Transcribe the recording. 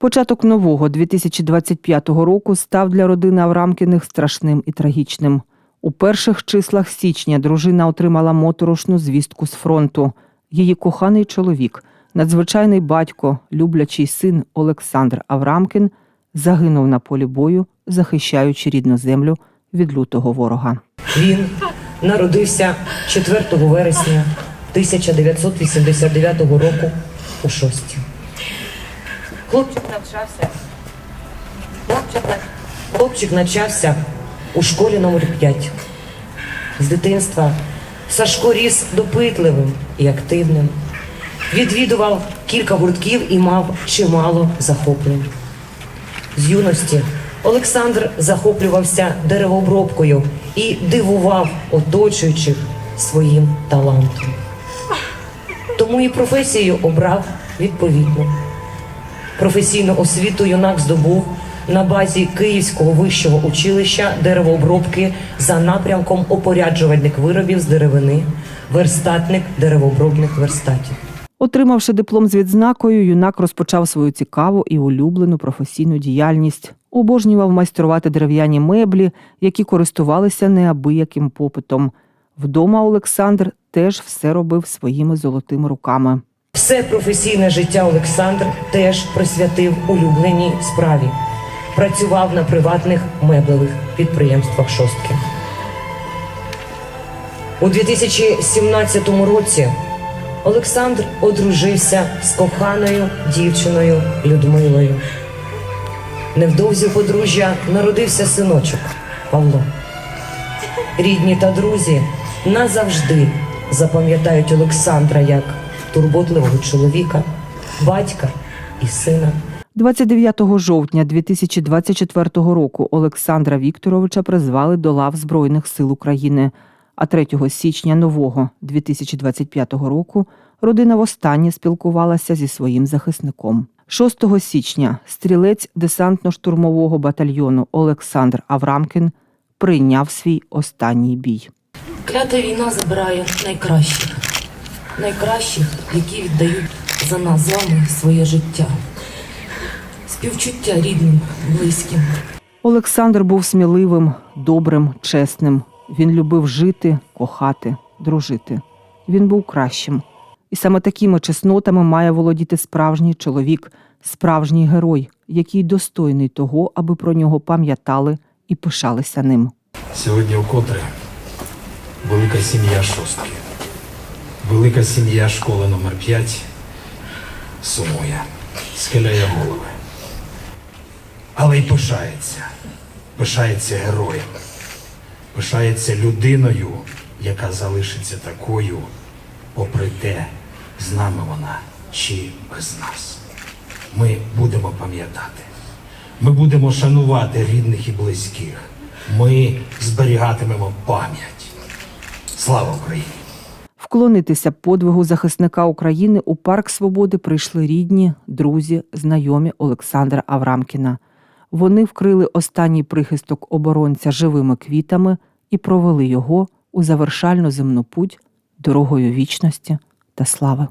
Початок нового 2025 року став для родини Аврамкіних страшним і трагічним. У перших числах січня дружина отримала моторошну звістку з фронту. Її коханий чоловік, надзвичайний батько, люблячий син Олександр Аврамкін, загинув на полі бою, захищаючи рідну землю від лютого ворога. Він народився 4 вересня 1989 року у Шості. Хлопчик навчався. Хлопчик, хлопчик навчався у школі номер 5. З дитинства Сашко ріс допитливим і активним. Відвідував кілька гуртків і мав чимало захоплень. З юності Олександр захоплювався деревообробкою і дивував оточуючих своїм талантом. Тому і професію обрав відповідно. Професійну освіту юнак здобув на базі Київського вищого училища деревообробки за напрямком опоряджувальник виробів з деревини, верстатник деревообробних верстатів. Отримавши диплом з відзнакою, юнак розпочав свою цікаву і улюблену професійну діяльність. Обожнював майструвати дерев'яні меблі, які користувалися неабияким попитом. Вдома Олександр теж все робив своїми золотими руками. Все професійне життя Олександр теж присвятив улюбленій справі. Працював на приватних меблевих підприємствах шостки. У 2017 році Олександр одружився з коханою дівчиною Людмилою. Невдовзі подружжя народився синочок Павло. Рідні та друзі назавжди запам'ятають Олександра як турботливого чоловіка, батька і сина. 29 жовтня 2024 року Олександра Вікторовича призвали до лав Збройних сил України. А 3 січня нового 2025 року родина востаннє спілкувалася зі своїм захисником. 6 січня стрілець десантно-штурмового батальйону Олександр Аврамкін прийняв свій останній бій. Клята війна забирає найкращих, найкращих, які віддають за нас з вами своє життя. Співчуття рідним, близьким. Олександр був сміливим, добрим, чесним. Він любив жити, кохати, дружити. Він був кращим. І саме такими чеснотами має володіти справжній чоловік, справжній герой, який достойний того, аби про нього пам'ятали і пишалися ним. Сьогодні вкотре велика сім'я шостки, велика сім'я школи номер 5 сумує, схиляє голови. Але й пишається, пишається героєм, пишається людиною, яка залишиться такою, попри те, з нами вона чи без нас. Ми будемо пам'ятати. Ми будемо шанувати рідних і близьких. Ми зберігатимемо пам'ять. Слава Україні! Вклонитися подвигу захисника України у парк свободи прийшли рідні, друзі, знайомі Олександра Аврамкіна. Вони вкрили останній прихисток оборонця живими квітами і провели його у завершальну земну путь дорогою вічності та слави.